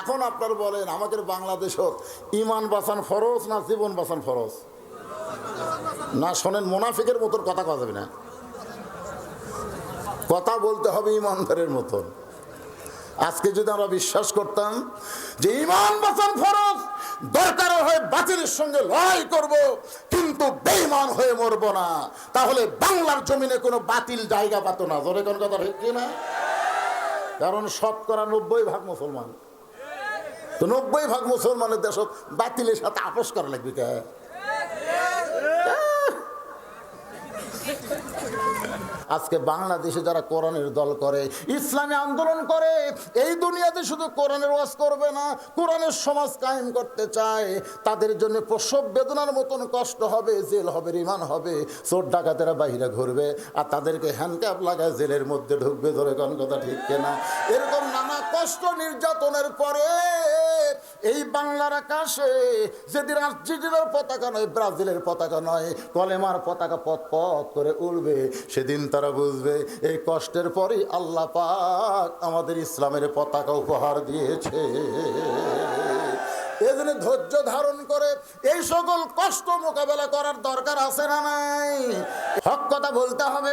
এখন আপনার বলেন, আমাদের বাংলাদেশত ইমান বাঁচান ফরজ না জীবন বাঁচান ফরজ? না, শোনেন, মোনাফিকের মতন কথা কথা যাবে না। কথা বলতে হবে ইমানদারের মতন। আজকে যদি আমরা বিশ্বাস করতাম যে ইমান বাঁচান ফরজ, দরকার হয় বাতিলের সঙ্গে লড়াই করব, কিন্তু বেইমান হয়ে মরবো না। তাহলে বাংলার জমিনে কোনো বাতিল জায়গা পাত না। জোরে কোন কথা ঠিক না কারণ শতকরা নব্বই ভাগ মুসলমান। তো নব্বই ভাগ মুসলমানের দেশ বাতিলের সাথে আপোষ করা লাগবে কে? আজকে বাংলাদেশে যারা কোরআনের দল করে, ইসলামী আন্দোলন করে, এই দুনিয়াতে শুধু কোরআনের ওয়াজ করবে না, কোরআনের সমাজ কায়েম করতে চায়, তাদের জন্য প্রসব বেদনার মতন কষ্ট হবে, জেল হবে রিমান হবে, চোর ডাকাতেরা বাহিরে ঘুরবে, আর তাদেরকে হ্যান্ডক্যাপ লাগায় জেলের মধ্যে ঢুকবে, ধরে কোন কথা ঠিক কেনা? এরকম নানা কষ্ট নির্যাতনের পরে এই বাংলার আকাশে যেদিন আর্জেন্টিনার পতাকা নয়, ব্রাজিলের পতাকা নয়, কলেমার পতাকা পথ পথ করে উড়বে, সেদিন তারা বুঝবে এই কষ্টের পরেই আল্লাহ পাক আমাদের ইসলামের পতাকা উপহার দিয়েছে। এজন্য ধৈর্য ধারণ করে এই সকল কষ্ট মোকাবেলা করার দরকার আছে না নাই? হক কথা বলতে হবে।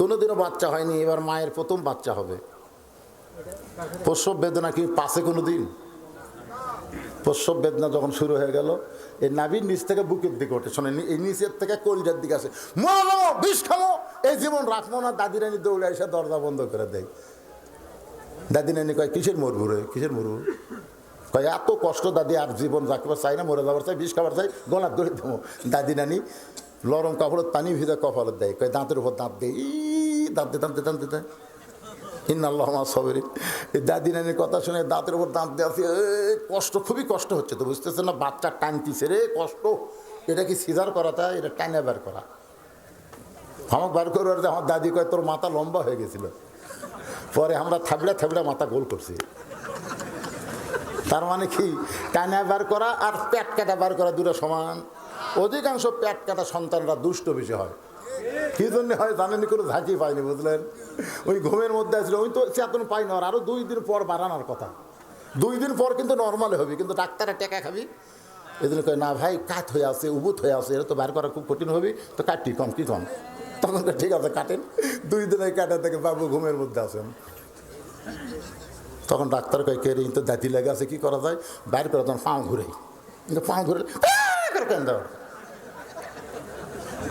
কোনোদিনও বাচ্চা হয়নি, এবার মায়ের প্রথম বাচ্চা হবে। প্রসব বেদনা কি পাশে কোনো দিন প্রসব বেদনা যখন শুরু হয়ে গেল এই নাভির নিচ থেকে বুকের দিকে ওঠে, শোনেন, এই নিচের থেকে কলিজার দিকে আসে, মরে বিষ খামো এই জীবন রাখব না, দাদি রানি দৌড়ে এসে দরজা বন্ধ করে দেয়। দাদি নানি কয়, কিসের মরবু রে, কিসের মরবু? কয়, এত কষ্ট দাদি আর জীবন রাখবার চাই না, মরে যাবার চাই, বিষ খাবার চাই, গলার দড়ি দেবো। দাদি নানি লরম কাপড়ের পানি ভিজা কপালত দেয়। কয় দাঁতের উপর দাঁত দেয়। ই, দাঁতে দাঁতে দাঁতে দেয় ইন আল্লাহ সবের এই দাদি নানির কথা শুনে দাঁতের উপর দাঁত দেওয়া কষ্ট, খুবই কষ্ট হচ্ছে তো বুঝতেছে না? বাচ্চা টানতিছে রে, কষ্ট। এটা কি সিজার করা তা এটা টাইনে বের করা। আমার বার যে আমার দাদি কয়, তোর মাথা লম্বা হয়ে গেছিল। পরে আমরা থাবড়া থাবড়া মাথা গোল করছি। তার মানে কি? টাইনা বার করা আর পেট কাটা বার করা দুটো সমান। অধিকাংশ পেট কাটা সন্তানরা দুষ্ট বেশি হয়। কি জন্য হয় জানেনি কোনো ঝাঁকি পায়নি, বুঝলেন? ওই ঘুমের মধ্যে আসলে ওই তো চেতন পাই না, আর আরও দুই দিন পর বাড়ানোর কথা। দুই দিন পর কিন্তু নর্মাল হবে, কিন্তু ডাক্তারে টেকা খাবি। এদিন কয়, না ভাই, কাত হয়ে আছে, উবুত হয়ে আছে, এটা তো বার করা খুব কঠিন হবে, তো কাটি কম, কি কম? তখন ঠিক আছে, কাটেন। দুই দিনে কাটা থেকে বাবু ঘুমের মধ্যে আছেন। তখন ডাক্তার কয়, কে তো দাঁতি লেগে আছে, কি করা যায়? বাইর করে তখন পাও ঘুরে কিন্তু পাও ঘুরে কেন দেওয়ার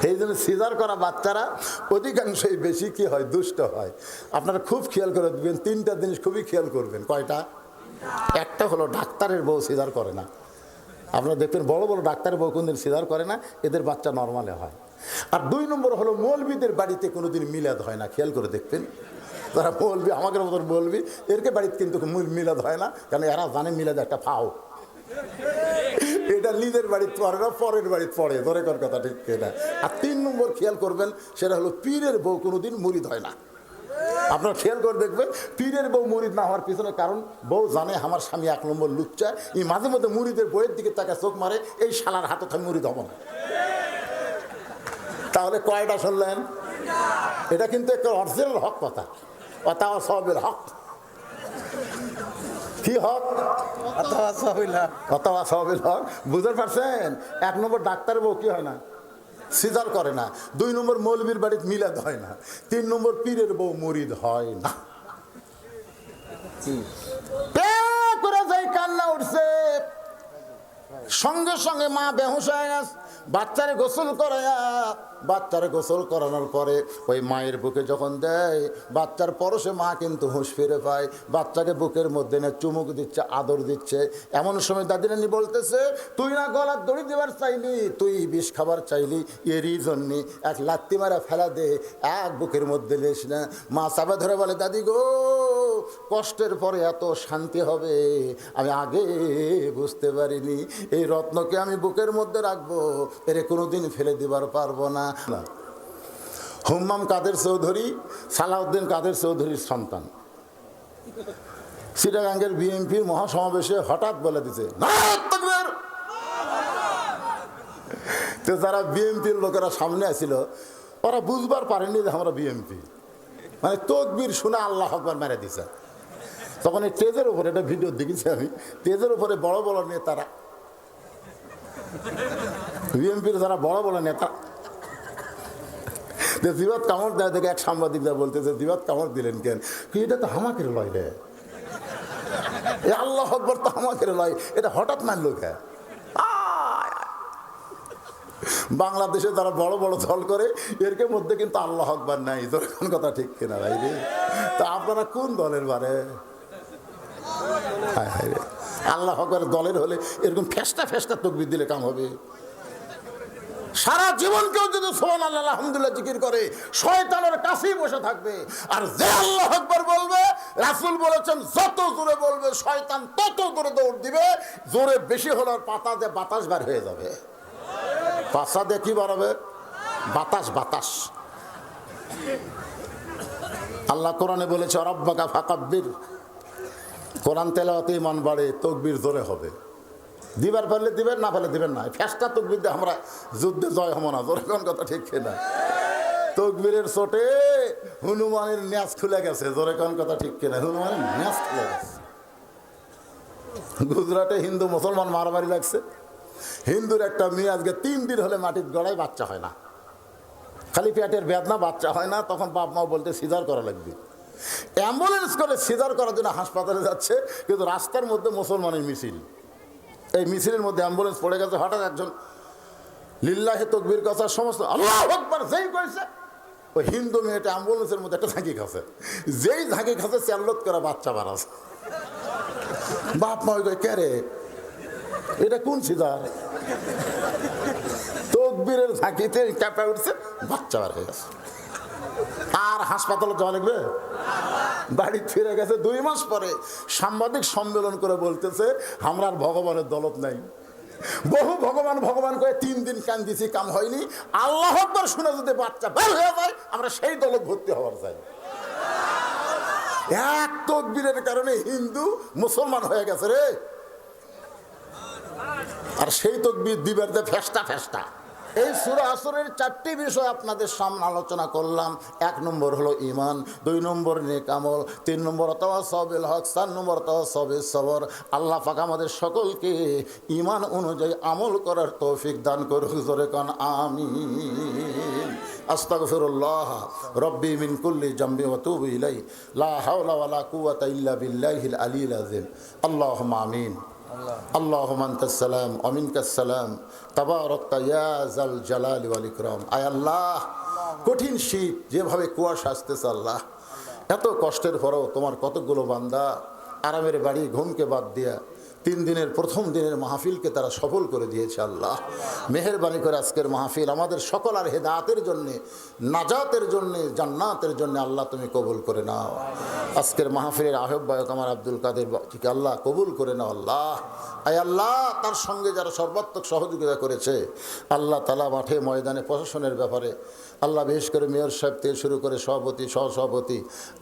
এই জন্য সিজার করা বাচ্চারা অধিকাংশই বেশি কি হয়, দুষ্ট হয়। আপনারা খুব খেয়াল করে দেবেন তিনটা জিনিস খুবই খেয়াল করবেন। কয়টা? একটা হলো ডাক্তারের বউ সিজার করে না। আপনারা দেখবেন বড় বড় ডাক্তারের বউ কোনদিন সিজার করে না, এদের বাচ্চা নর্মালে হয়। আর দুই নম্বর হলো মৌলবিদের বাড়িতে কোনোদিন মিলাদ হয় না, খেয়াল করে দেখবেন। তারা বলবি আমাকে মতন বলবি এরকে বাড়িতে কিন্তু মূল মিলাদ হয় না, কারণ এরা জানে মিলাদ একটা ফাও। এটা নিজের বাড়িতে পড়ে না, পরের বাড়িতে পড়ে ধরে কর কথা ঠিক এটা আর তিন নম্বর খেয়াল করবেন, সেটা হলো পীরের বউ কোনোদিন মুরিদ হয় না। আপনার খেয়াল করে দেখবেন, পীরের বউ মুরিদ না হওয়ার পিছনে কারণ বউ জানে আমার স্বামী এক নম্বর লুচ্চা। এই মাঝে মধ্যে মুরিদের বইয়ের দিকে তাকে চোখ মারে, এই শালার হাতে আমি মুরিদ হব না। তাহলে কয়টা শুনলেন? এটা কিন্তু একটা অরিজিনাল হক কথা। অতাও সবের হক। কি হক? অথবা সহবিল হক? বুঝতে পারছেন? এক নম্বর ডাক্তার বউ কি হয় না? সিজার করে না। দুই নম্বর মৌলবীর বাড়িতে মিলাদ হয় না। তিন নম্বর পীরের বউ মরিদ হয় না। করে যাই কান্না উঠছে? সঙ্গে সঙ্গে মা বেহুশ হয়ে গেছে। বাচ্চারে গোসল করায়া বাচ্চারে গোসল করানোর পরে ওই মায়ের বুকে যখন দেয়, বাচ্চার পরশে মা কিন্তু হুঁশ ফিরে পায়। বাচ্চাকে বুকের মধ্যে নিয়ে চুমুক দিচ্ছে, আদর দিচ্ছে। এমন সময় দাদিরানি বলতেছে, তুই না গলার দড়ি দেবার চাইলি, তুই বিষ খাবার চাইলি, এরই জন্যে এক লাত্তি মারা ফেলা দে, এক বুকের মধ্যে লেস না। মা চাপা ধরে বলে, দাদি গো কষ্টের পরে এত শান্তি হবে, আমি আগে বুঝতে পারিনি। এই রত্নকে আমি বুকের মধ্যে রাখব, এরে কোনোদিন ফেলে দিবার পারব না। হুম্মাম কাদের চৌধুরী, সালাউদ্দিন কাদের চৌধুরীর সন্তান। সিটাগাঙ্গের বিএনপির মহাসমাবেশে হঠাৎ বলে দিছে, "নারায়ণ তাকবীর!" তো যারা বিএনপির লোকেরা সামনে আসছিল ওরা বুঝবার পারেনি যে আমরা বিএনপি। মানে তকবির শুনে আল্লাহ আকবার মেরে দিছে। তখন এই স্টেজের উপরে একটা ভিডিও দেখেছি আমি। স্টেজের উপরে বড় বড় নেতারা। বিএনপির যারা বড় বড় নেতা। যে জিবাত কামড় দেয় দেখে এক সাংবাদিকরা বলতেছে জিবাত কামড় দিলেন কেন? কি এটা তো হামাকের লয় রে। এ আল্লাহ আকবর তো হামাকের লয়। এটা হঠাৎ মানলো আয়! বাংলাদেশে যারা বড় বড় দল করে, এরকে মধ্যে কিন্তু আল্লাহ আকবার নাই। তোর কথা ঠিক কিনা ভাই রে? তা আপনারা কোন দলের বারে? আল্লাহ দলের হলে এরকম দিলে কাম হবে। সারা জীবন কেউ যদি সোমান আল্লাহ আলহামদুলিল্লাহ জিকির করে, শয়তানের কাছেই বসে থাকবে। আর যে আল্লাহ আকবর বলবে, রাসুল বলেছেন, যত জোরে বলবে, শয়তান তত জোরে দৌড় দিবে। জোরে বেশি হলে পাতা দিয়ে বাতাস বার হয়ে যাবে। পাশা দিয়ে কি বাড়াবে বাতাস বাতাস। আল্লাহ কোরআনে বলেছে অরব্বাকা ফাকাব্বির। কোরআন তেলাওয়াতে ইমান বাড়ে, তকবির জোরে হবে। দিবার পারলে দিবেন, না পারলে দিবেন না। ফেসটা তকবির দিয়ে আমরা যুদ্ধে জয় হব না, জোরে কোন কথা ঠিক না তকবীরের চোটে হনুমানের ন্যাস খুলে গেছে, জোরে কোন কথা ঠিক কিনা? হনুমানের ন্যাস খুলে গেছে। গুজরাটে হিন্দু মুসলমান মারামারি লাগছে। হিন্দুর একটা মেয়ে আজকে তিন দিন হলে মাটির গড়ায় বাচ্চা হয় না। খালি পেটের বেদনা, বাচ্চা হয় না, তখন বাপ মা বলতে, সিজার করা লাগবে। অ্যাম্বুলেন্স করে সিজার করার জন্য হাসপাতালে যাচ্ছে, কিন্তু রাস্তার মধ্যে মুসলমানের মিছিল। এই মিছিলের মধ্যে অ্যাম্বুলেন্স পড়ে গেছে, হঠাৎ একজন লিল্লাহে তকবির কথা, সমস্ত আল্লাহ যেই কয়েছে ওই হিন্দু মেয়েটা অ্যাম্বুলেন্সের মধ্যে একটা ঝাঁকি খাচ্ছে। যেই ঝাঁকি খাচ্ছে চ্যালত করা বাচ্চা বাড়াছে বাপ মা কে রে? এটা কোন সিজার? তকবীরের ঝাঁকিতে ক্যাপে উঠছে, বাচ্চা বার হয়ে গেছে। আর হাসপাতালে যাওয়া লাগবে? বাড়ি ফিরে গেছে দুই মাস পরে। সাংবাদিক সম্মেলন করে বলতেছে, আমরা আর ভগবানের দলত নাই। বহু ভগবান ভগবান করে তিন দিন কান দিছি কাম হয়নি। আল্লাহ শুনে যদি বাচ্চা বের হয়ে যায়, আমরা সেই দলত ভর্তি হওয়ার চাই। এক তকবীরের কারণে হিন্দু মুসলমান হয়ে গেছে রে। আর সেই তকবির দিবের যে ফেস্টা ফেস্টা। এই সুরা আসরের চারটি বিষয় আপনাদের সামনে আলোচনা করলাম। এক নম্বর হলো ইমান দুই নম্বর নেকামল তিন নম্বর অথবা সবেল হক, চার নম্বর অথবা সবে সবর। আল্লাহ পাক আমাদের সকলকে ইমান অনুযায়ী আমল করার তৌফিক দান জোরে কান আমি আস্তাগফিরুল্লাহ, রব্বি মিন কুল্লি জামবি ওয়া তুবু ইলাই লা হাওলা ওয়ালা কুওয়াতা ইল্লা বিল্লাহিল আলিয়্যিল আযীম। আল্লাহুম্মা আমিন। আল্লাহম আন্তসালাম অমিনকাসালাম তাবারক্তা ইয়াজাল জালাল ওয়াল ইকরম। আয় আল্লাহ, কঠিন শীত যেভাবে কুয়াশা আসতেছে আল্লাহ, এত কষ্টের পরেও তোমার কতগুলো বান্দা আরামের বাড়ি ঘুমকে বাদ দিয়া তিন দিনের প্রথম দিনের মাহফিলকে তারা সফল করে দিয়েছে আল্লাহ। মেহরবানি করে আজকের মাহফিল আমাদের সকল আর হেদাতের জন্যে, নাজাতের জন্যে, জান্নাতের জন্য আল্লাহ তুমি কবুল করে নাও। আজকের মাহফিলের আহ্বায়ক আমার আব্দুল কাদের বাচ্চিকে আল্লাহ কবুল করে নাও আল্লাহ। আয় আল্লাহ, তার সঙ্গে যারা সর্বাত্মক সহযোগিতা করেছে, আল্লাহ তালা মাঠে, ময়দানে, প্রশাসনের ব্যাপারে, আল্লাহ বিশেষ করে মেয়র সাহেব থেকে শুরু করে সভাপতি, সহসভাপতি,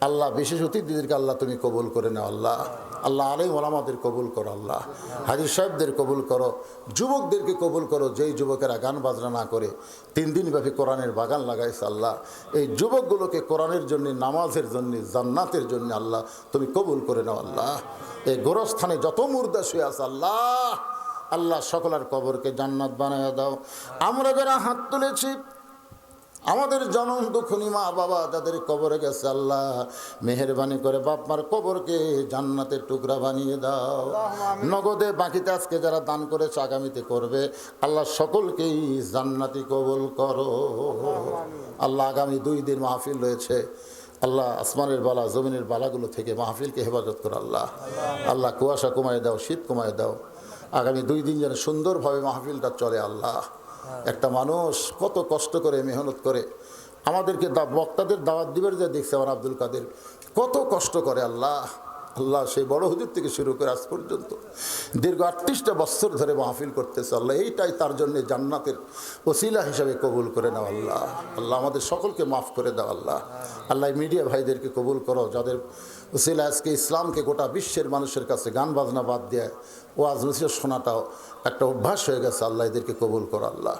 আল্লাহ বিশেষ অতিথিদেরকে আল্লাহ তুমি কবুল করে নাও আল্লাহ। আল্লাহ আলিম ওলামাদের কবুল করো আল্লাহ। হাজির সাহেবদের কবুল করো। যুবকদেরকে কবুল করো, যেই যুবকেরা গান বাজনা না করে। তিন দিনব্যাপী কোরআনের বাগান লাগাইছে আল্লাহ। এই যুবকগুলোকে কোরআনের জন্য, নামাজের জন্য, জান্নাতের জন্য আল্লাহ, তুমি কবুল করে নাও আল্লাহ। এই গোরস্থানে যত মুর্দা শুয়ে আছে আল্লাহ আল্লাহ সকলের কবরকে জান্নাত বানায় দাও। আমরা যারা হাত তুলেছি আমাদের জনম দুঃখনী মা বাবা যাদের কবরে গেছে আল্লাহ। মেহরবানি করে বাপ মার কবরকে জান্নাতের টুকরা বানিয়ে দাও। নগদে বাকিতে আজকে যারা দান করেছে আগামীতে করবে। আল্লাহ সকলকেই জান্নাতি কবল করো। আল্লাহ আগামী দুই দিন মাহফিল রয়েছে। আল্লাহ আসমানের বালা জমিনের বালাগুলো থেকে মাহফিলকে হেফাজত করো আল্লাহ। আল্লাহ কুয়াশা কমায় দাও শীত কমায় দাও। আগামী দুই দিন যেন সুন্দরভাবে মাহফিলটা চলে আল্লাহ। একটা মানুষ কত কষ্ট করে, মেহনত করে। আমাদেরকে বক্তাদের দাওয়াত দিবের যে দেখছে আমার আব্দুল কাদের, কত কষ্ট করে আল্লাহ আল্লাহ সেই বড় হুজুর থেকে শুরু করে আজ পর্যন্ত। দীর্ঘ আটত্রিশটা বছর ধরে মাহফিল করতেছে আল্লাহ, এইটাই তার জন্য জান্নাতের ওসিলা হিসাবে কবুল করে নাও আল্লাহ। আল্লাহ আমাদের সকলকে মাফ করে দাও আল্লাহ। আল্লাহ মিডিয়া ভাইদেরকে কবুল করো, যাদের ওসিলা আজকে ইসলামকে গোটা বিশ্বের মানুষের কাছে গান বাজনা বাদ দেয় ও আজ নসিহত শোনাটাও একটা অভ্যাস হয়ে গেছে, আল্লাহ এদেরকে কবুল করা, আল্লাহ।